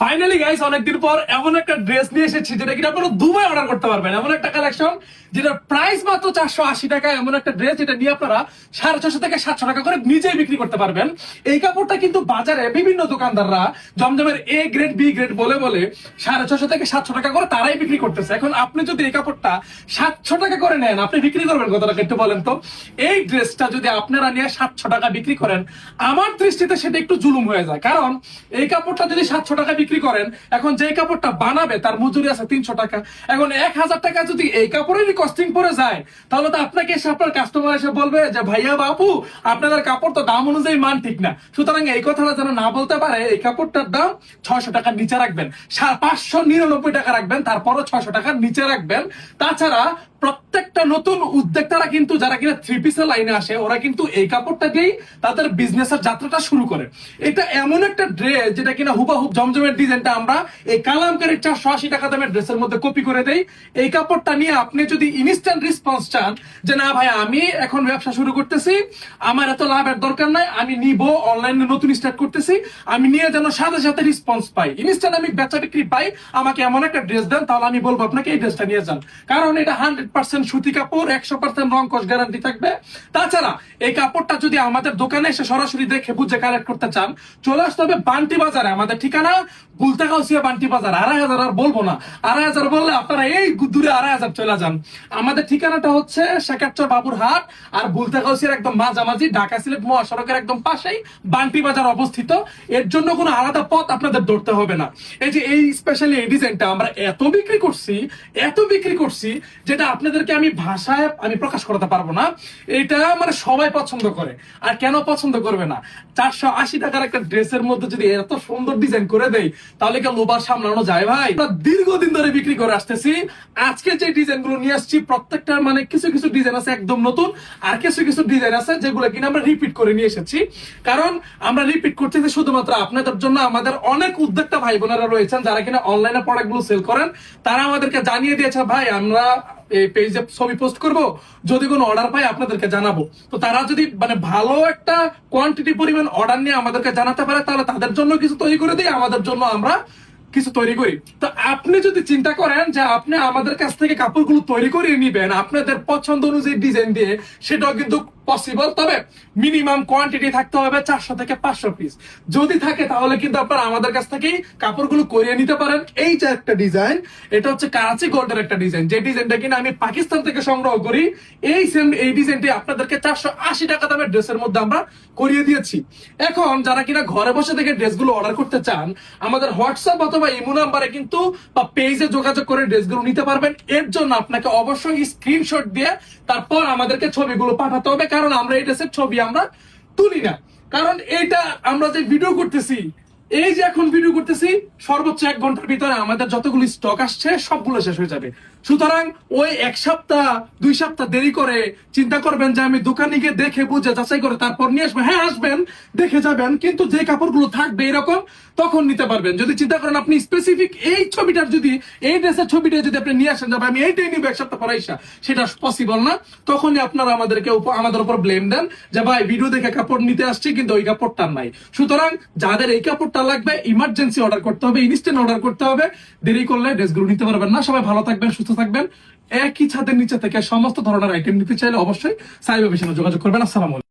Finally guys অনেকদিন পর এমন একটা ড্রেস নিয়ে এসেছি যেটা কিনা আপনারা দুবাই অর্ডার করতে পারবেন। এমন একটা কালেকশন যেটার প্রাইস মাত্র চারশো আশি টাকা, এমন একটা ড্রেস যেটা নিয়ে আপনারা সাড়ে ছশো থেকে সাতশো টাকা করে নিজেই বিক্রি করতে পারবেন। এই কাপড়টা কিন্তু বাজারে বিভিন্ন দোকানদাররা জমজমের এ গ্রেড বি গ্রেড বলে বলে সাড়ে ছশো থেকে সাতশো টাকা করে তারাই বিক্রি করতেছে। এখন আপনি যদি এই কাপড়টা সাতশো টাকা করে নেন, আপনি বিক্রি করবেন কত টাকা একটু বলেন তো? এই ড্রেসটা যদি আপনারা নিয়ে সাতশো টাকা বিক্রি করেন, আমার দৃষ্টিতে সেটা একটু জুলুম হয়ে যায়। কারণ এই কাপড়টা যদি সাতশো টাকা বিক্রি করেন, এখন যে কাপড়টা বানাবে, তার মজুরি আছে তিনশো টাকা। এখন এক হাজার টাকা যদি এই কাপড়েরই কস্টিং পরে যায়, তাহলে তো আপনাকে এসে আপনার কাস্টমার এসে বলবে যে, ভাইয়া বাপু আপনাদের কাপড় তো দাম অনুযায়ী মান ঠিক না। সুতরাং এই কথাটা যেন না বলতে পারে, এই কাপড়টার দাম ছয়শো টাকার নিচে রাখবেন। পাঁচশো নিরানব্বই টাকা রাখবেন, তারপরও ছয়শো টাকার নিচে রাখবেন। তাছাড়া প্রত্যেকটা নতুন উদ্যোক্তারা কিন্তু যারা কিনা থ্রি পিসের লাইনে আসে, ওরা কিন্তু এই কাপড়টা দিয়েই তাদের বিজনেসের যাত্রাটা শুরু করে। এটা এমন একটা ড্রেস যেটা কিনা হুবাহুব জমজমের ডিজাইনটা আমরা এই কালামকারীর চারশো আশি টাকা দামের ড্রেসের মধ্যে কপি করে দেই। এই কাপড়টা নিয়ে আপনি যদি ইনস্ট্যান্ট রেসপন্স চান যে, না ভাই, আমি এখন ব্যবসা শুরু করতেছি, আমার এত লাভের দরকার নাই, আমি নিব অনলাইনে নতুন স্টার্ট করতেছি, আমি নিয়ে যেন সাথে সাথে রেসপন্স পাই। ইনস্ট্যান্ট আমি বেচা বিক্রি পাই, আমাকে এমন একটা ড্রেস দেন, তাহলে আমি বলব, আপনাকে এই ড্রেসটা নিয়ে যান। কারণ এটা হান্ড্রেড পার্সেন্ট সুতি কাপড়, একশো পার্সেন্ট রং কস গ্যারান্টি থাকবে। তাছাড়া এই কাপড়টা যদি আমাদের দোকানে এসে সরাসরি দেখে, বুঝে কালেক্ট করতে চান, চলে আসতে হবে বান্টি বাজারে। আমাদের ঠিকানা গুলতাগাউসিয়া বান্টি বাজার। আড়াই হাজার আর বলব না। আড়াই হাজার বললে আপনারা এই দূরে আড়াই হাজার চলে যান। আমাদের ঠিকানাটা হচ্ছে হাট আর গুলতাগাউসিয়ার একদম মাঝামাঝি, ঢাকা সিলেট মহাসড়কের একদম পাশেই বান্টি বাজার অবস্থিত। এর জন্য কোনো আলাদা পথ আপনাদের ধরতে হবে না। এই যে এই স্পেশালি এই ডিজাইনটা আমরা এত বিক্রি করছি, এত বিক্রি করছি, যেটা আপনাদেরকে আমি ভাষায় আমি প্রকাশ করতে পারব না। এটা মানে সবাই পছন্দ করে। আর কেন পছন্দ করবে না? চারশো আশি টাকার একটা ড্রেসের মধ্যে যদি এত সুন্দর ডিজাইন করে দেয় তাহলে কি লোবার সামলানো যায় ভাই? দীর্ঘদিন ধরে বিক্রি করে আসতেছি। আজকে যে ডিজাইনগুলো নিয়ে আসছি প্রত্যেকটার মানে কিছু কিছু ডিজাইন আছে একদম নতুন, আর কিছু কিছু ডিজাইন আছে যেগুলো কিনা আমরা রিপিট করে নিয়ে এসেছি। কারণ আমরা রিপিট করতেছি শুধুমাত্র আপনাদের জন্য। আমাদের অনেক উদ্যোক্তা ভাই বোনেরা রয়েছেন যারা কিনা অনলাইনে প্রোডাক্টগুলো সেল করেন। তারা আমাদেরকে জানিয়ে দিয়েছে, ভাই, আমরা এই পেজে ছবি পোস্ট করব, যদি কোনো অর্ডার পাই আপনাদেরকে জানাব। তো তারা যদি মানে ভালো একটা কোয়ান্টিটি পরিমাণ অর্ডার নিয়ে আমাদেরকে জানাতে পারে, তাহলে তাদের জন্য কিছু তৈরি করে দিই, আমাদের জন্য আমরা কিছু তৈরি করি। তো আপনি যদি চিন্তা করেন যে আপনি আমাদের কাছ থেকে কাপড়গুলো তৈরি করে নিবেন, আপনাদের পছন্দ অনুযায়ী ডিজাইন দিয়ে, সেটাও কিন্তু পসিবল তবে মিনিমাম কোয়ান্টিটি থাকতে হবে চারশো থেকে পাঁচশো পিস যদি থাকে, তাহলে কিন্তু আপনারা আমাদের কাছ থেকেই কাপড়গুলো করিয়ে নিতে পারেন। এই যে একটা ডিজাইন এটা হচ্ছে কারাচি গোল্ডের একটা ডিজাইন যে ডিজাইনটা কিনা আমি পাকিস্তান থেকে সংগ্রহ করি, এই সেম এই ডিজাইনটি আপনাদেরকে চারশো আশি টাকা দামের ড্রেসের মধ্যে আমরা করিয়ে দিয়েছি। এখন যারা কিনা ঘরে বসে থেকে ড্রেসগুলো অর্ডার করতে চান, আমাদের হোয়াটসঅ্যাপ অথবা ইমো নাম্বারে কিন্তু বা পেজে যোগাযোগ করে ড্রেসগুলো নিতে পারবেন। এর জন্য আপনাকে অবশ্যই স্ক্রিনশট দিয়ে তারপর আমাদেরকে ছবিগুলো পাঠাতে হবে। কারণ আমরা এটা ছবি আমরা তুলি না। কারণ এটা আমরা যে ভিডিও করতেছি এই যে এখন ভিডিও করতেছি, সর্বোচ্চ এক ঘণ্টার ভিতরে আমাদের যতগুলো স্টক আসছে, সবগুলো শেষ হয়ে যাবে। সুতরাং ওই এক সপ্তাহ, দুই সপ্তাহ দেরি করে চিন্তা করবেন যে আমি দোকানে গিয়ে দেখে বুঝে যাচাই করে তারপর নিয়ে আসবেন। হ্যাঁ আসবেন, দেখে যাবেন, কিন্তু যে কাপড়গুলো থাকবে এরকম, তখন নিতে পারবেন। যদি চিন্তা করেন আপনি স্পেসিফিক এই ছবিটার যদি, এই ড্রেসের ছবিটা যদি আপনি নিয়ে আসেন, যাবে, আমি এইটাই নিব এক সপ্তাহ পরে আইসা। সেটা পসিবল না। তখনই আপনারা আমাদেরকে আমাদের উপর ব্লেম দেন যে, ভাই ভিডিও দেখে কাপড় নিতে আসছি, কিন্তু ওই কাপড়টা নাই। সুতরাং যাদের এই কাপড়টা লাগবে ইমার্জেন্সি অর্ডার করতে হবে ইনস্ট্যান্ট অর্ডার করতে হবে। দেরি করলে ড্রেসগুলো নিতে পারবেন না। সবাই ভালো থাকবেন, সুস্থ থাকবেন। একই ছাদের নিচে থেকে সমস্ত ধরনের আইটেম নিতে চাইলে অবশ্যই সাইবার যোগাযোগ করবেন। আসসালামু